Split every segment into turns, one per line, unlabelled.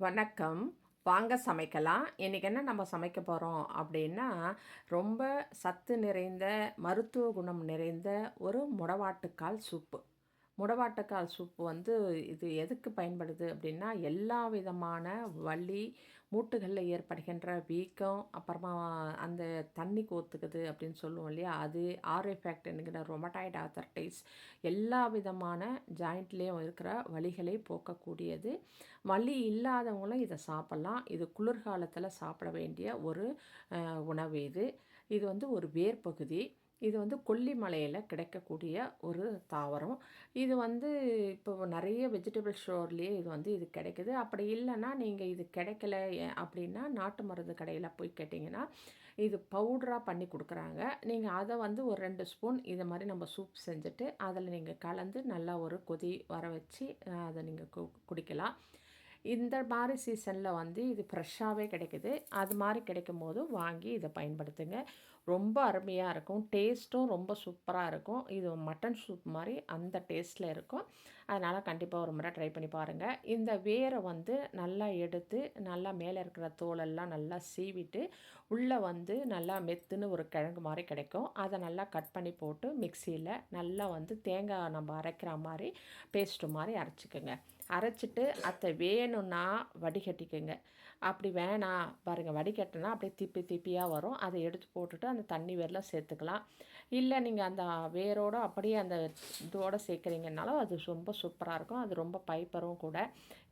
வணக்கம். வாங்க சமைக்கலாம். இன்றைக்கி என்ன நம்ம சமைக்க போகிறோம் அப்படின்னா ரொம்ப சத்து நிறைந்த மருத்துவ குணம் நிறைந்த ஒரு முடவாட்டுக்கால் சூப்பு. முடவாட்டக்கால் சூப்பு வந்து இது எதுக்கு பயன்படுது அப்படின்னா எல்லா விதமான வலி மூட்டுகளில் ஏற்படுகின்ற வீக்கம் அப்புறமா அந்த தண்ணி கோத்துக்குது அப்படின்னு சொல்லுவோம் இல்லையா? அது ஆர்எஃபெக்ட் என்கிற ரொமட்டாய்டு ஆத்தர்டைஸ் எல்லா விதமான ஜாயிண்ட்லேயும் இருக்கிற வலிகளை போக்கக்கூடியது. வலி இல்லாதவங்களும் இதை சாப்பிட்லாம். இது குளிர்காலத்தில் சாப்பிட வேண்டிய ஒரு உணவு இது. இது வந்து ஒரு வேர் பகுதி இது வந்து கொல்லிமலையில் கிடைக்கக்கூடிய ஒரு தாவரம். இது வந்து இப்போ நிறைய வெஜிடபிள் ஸ்டோர்லேயே இது வந்து இது கிடைக்குது. அப்படி இல்லைன்னா நீங்கள் இது கிடைக்கல அப்படின்னா நாட்டு மருந்து கடையில் போய் கேட்டிங்கன்னா இது பவுடராக பண்ணி கொடுக்குறாங்க. நீங்கள் அதை வந்து ஒரு ரெண்டு ஸ்பூன் இதை மாதிரி நம்ம சூப் செஞ்சுட்டு அதில் நீங்கள் கலந்து நல்லா ஒரு கொதி வர வச்சு அதை நீங்கள் கு குடிக்கலாம். இந்த மாதிரி சீசனில் வந்து இது ஃப்ரெஷ்ஷாகவே கிடைக்குது. அது மாதிரி கிடைக்கும் போது வாங்கி இதை பயன்படுத்துங்க. ரொம்ப அருமையாக இருக்கும். டேஸ்ட்டும் ரொம்ப சூப்பராக இருக்கும். இது மட்டன் சூப் மாதிரி அந்த டேஸ்ட்டில் இருக்கும். அதனால் கண்டிப்பாக ஒரு முறை ட்ரை பண்ணி பாருங்கள் இந்த வேரை வந்து நல்லா எடுத்து நல்லா மேலே இருக்கிற தோலெல்லாம் நல்லா சீவிட்டு உள்ளே வந்து நல்லா மெத்துன்னு ஒரு கிழங்கு மாதிரி கிடைக்கும். அதை நல்லா கட் பண்ணி போட்டு மிக்சியில் நல்லா வந்து தேங்காய் நம்ம அரைக்கிற மாதிரி பேஸ்ட்டு மாதிரி அரைச்சிக்கோங்க. அரைச்சிட்டு அதை வேணும்னா வடிகட்டிக்குங்க. அப்படி வேணாம். பாருங்கள் வடிகட்டினா அப்படியே திப்பி திப்பியாக வரும். அதை எடுத்து போட்டுட்டு அந்த தண்ணி வேரில் சேர்த்துக்கலாம். இல்லை நீங்கள் அந்த வேரோடு அப்படியே அந்த இதோடு சேர்க்குறீங்கனாலும் அது ரொம்ப சூப்பராக இருக்கும். அது ரொம்ப பைப்பரும் கூட.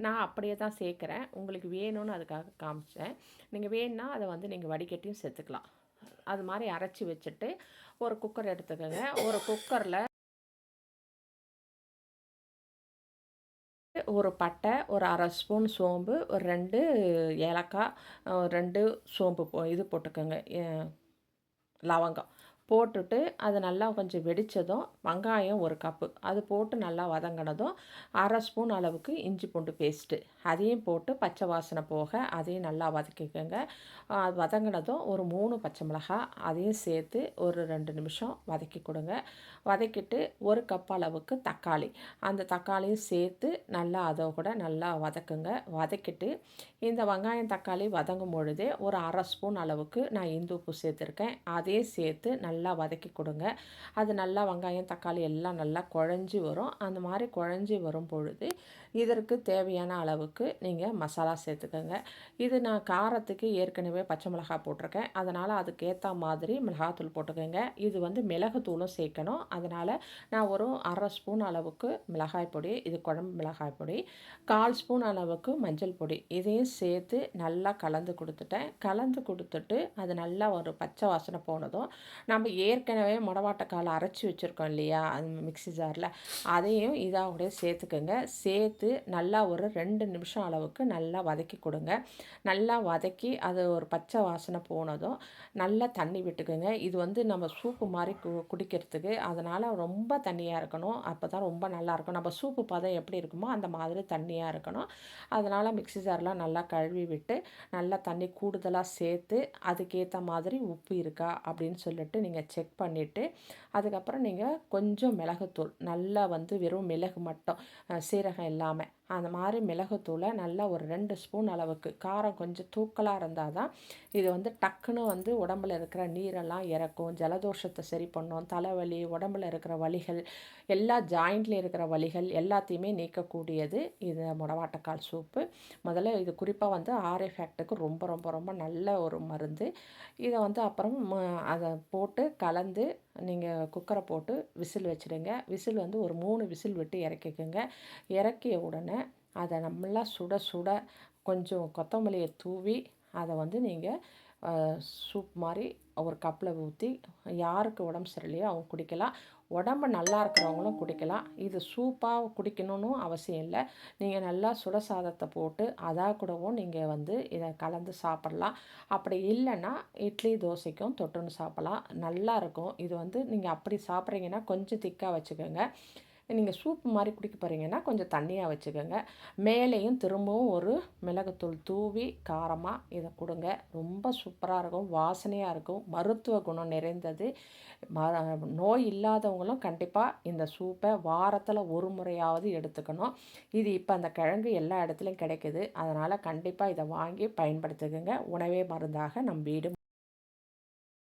நான் அப்படியே தான் சேர்க்குறேன். உங்களுக்கு வேணும்னு அதுக்காக காமிச்சேன். நீங்கள் வேணுன்னா அதை வந்து நீங்கள் வடிகட்டியும் சேர்த்துக்கலாம். அது மாதிரி அரைச்சி வச்சுட்டு ஒரு குக்கர் எடுத்துக்கோங்க. ஒரு குக்கரில் ஒரு பட்டை ஒரு அரை ஸ்பூன் சோம்பு ஒரு ரெண்டு ஏலக்காய் ரெண்டு சோம்பு போ இது போட்டுக்கோங்க லவங்கம். போட்டுட்டு அது நல்லா கொஞ்சம் வெடித்ததும் வெங்காயம் ஒரு கப்பு அது போட்டு நல்லா வதங்கினதும் அரை ஸ்பூன் அளவுக்கு இஞ்சி பூண்டு பேஸ்ட்டு அதையும் போட்டு பச்சை வாசனை போக அதையும் நல்லா வதக்கிக்கோங்க. அது வதங்கினதும் ஒரு மூணு பச்சை மிளகாய் அதையும் சேர்த்து ஒரு ரெண்டு நிமிஷம் வதக்கி கொடுங்க. வதக்கிட்டு ஒரு கப் அளவுக்கு தக்காளி. அந்த தக்காளியும் சேர்த்து நல்லா அதை கூட நல்லா வதக்குங்க. வதக்கிட்டு இந்த வெங்காயம் தக்காளி வதங்கும் பொழுதே ஒரு அரை ஸ்பூன் அளவுக்கு நான் இந்து உப்பு சேர்த்துருக்கேன். அதையும் சேர்த்து நல்லா நல்லா வதக்கி கொடுங்க. அது நல்லா வெங்காயம் தக்காளி எல்லாம் நல்லா குழஞ்சி வரும். அந்த மாதிரி குழஞ்சி வரும் பொழுது இதற்கு தேவையான அளவுக்கு நீங்கள் மசாலா சேர்த்துக்கோங்க. இது நான் காரத்துக்கு ஏற்கனவே பச்சை மிளகாய் போட்டிருக்கேன். அதனால் அதுக்கேற்ற மாதிரி மிளகாத்தூள் போட்டுக்கோங்க. இது வந்து மிளகுத்தூளும் சேர்க்கணும். அதனால் நான் ஒரு அரை ஸ்பூன் அளவுக்கு மிளகாய் பொடி இது குழம்பு மிளகாய் பொடி கால் ஸ்பூன் அளவுக்கு மஞ்சள் பொடி இதையும் சேர்த்து நல்லா கலந்து கொடுத்துட்டேன். கலந்து கொடுத்துட்டு அது நல்லா ஒரு பச்சை வாசனை போனதும் நம்ம ஏற்கனவே முடவாட்டக்கால் அரைச்சி வச்சுருக்கோம் இல்லையா? அது மிக்சி ஜாரில். அதையும் இதாக சேர்த்துக்கோங்க. சேர்த்து நல்லா ஒரு ரெண்டு நிமிஷம் அளவுக்கு நல்லா வதக்கி கொடுங்க. நல்லா வதக்கி அது ஒரு பச்சை வாசனை போனதும் நல்லா தண்ணி விட்டுக்குங்க. இது வந்து நம்ம சூப்பு மாதிரி கு குடிக்கிறதுக்கு அதனால் ரொம்ப தண்ணியாக இருக்கணும். அப்போ தான் ரொம்ப நல்லாயிருக்கும் நம்ம சூப்பு பதம் எப்படி இருக்குமோ அந்த மாதிரி தண்ணியாக இருக்கணும். அதனால் மிக்சி ஜார்லாம் நல்லா கழுவி விட்டு நல்லா தண்ணி கூடுதலாக சேர்த்து அதுக்கேற்ற மாதிரி உப்பு இருக்கா அப்படின்னு சொல்லிட்டு நீங்கள் செக் பண்ணிவிட்டு அதுக்கப்புறம் நீங்கள் கொஞ்சம் மிளகுத்தூள். நல்லா வந்து வெறும் மிளகு மட்டும். சீரகம் name அந்த மாதிரி மிளகுத்தூளை நல்லா ஒரு ரெண்டு ஸ்பூன் அளவுக்கு காரம் கொஞ்சம் தூக்கலாக இருந்தால் தான் இது வந்து டக்குன்னு வந்து உடம்புல இருக்கிற நீரெல்லாம் இறக்கும் ஜலதோஷத்தை சரி பண்ணும் தலைவலி உடம்புல இருக்கிற வலிகள் எல்லா ஜாயிண்ட்லேயும் இருக்கிற வலிகள் எல்லாத்தையுமே நீக்கக்கூடியது இது முடவாட்டக்கால் சூப்பு முதல்ல இது குறிப்பாக வந்து ஆர்எஃபேக்ட்டுக்கு ரொம்ப ரொம்ப ரொம்ப நல்ல ஒரு மருந்து. இதை வந்து அப்புறம் அதை போட்டு கலந்து நீங்கள் குக்கரை போட்டு விசில் வச்சுடுங்க. விசில் வந்து ஒரு மூணு விசில் விட்டு இறக்கிக்கோங்க. இறக்கிய உடனே அதை நல்லா சுட சுட கொஞ்சம் கொத்தமல்லியை தூவி அதை வந்து நீங்கள் சூப் மாதிரி ஒரு கப்பில் ஊற்றி யாருக்கு உடம்பு சரியில்லையோ அவங்க குடிக்கலாம். உடம்பு நல்லா இருக்கிறவங்களும் குடிக்கலாம். இது சூப்பாக குடிக்கணும்னு அவசியம் இல்லை. நீங்கள் நல்லா சுட சாதத்தை போட்டு அதாக கூடவும் நீங்கள் வந்து இதை கலந்து சாப்பிட்லாம். அப்படி இல்லைன்னா இட்லி தோசைக்கும் தொட்டுன்னு சாப்பிட்லாம். நல்லா இருக்கும். இது வந்து நீங்கள் அப்படி சாப்பிட்றீங்கன்னா கொஞ்சம் திக்காக வச்சுக்கோங்க. நீங்கள் சூப் மாதிரி குடிக்க போகிறீங்கன்னா கொஞ்சம் தண்ணியாக வச்சுக்கோங்க. மேலேயும் திரும்பவும் ஒரு மிளகுத்தூள் தூவி காரமாக இதை கொடுங்க. ரொம்ப சூப்பராக இருக்கும். வாசனையாக இருக்கும். மருத்துவ குணம் நிறைந்தது. ம நோய் இல்லாதவங்களும் கண்டிப்பாக இந்த சூப்பை வாரத்தில் ஒரு முறையாவது எடுத்துக்கணும். இது இப்போ அந்த கிழங்கு எல்லா இடத்துலையும் கிடைக்குது. அதனால் கண்டிப்பாக இதை வாங்கி பயன்படுத்துக்குங்க. உணவே மருந்தாக நம் வீடு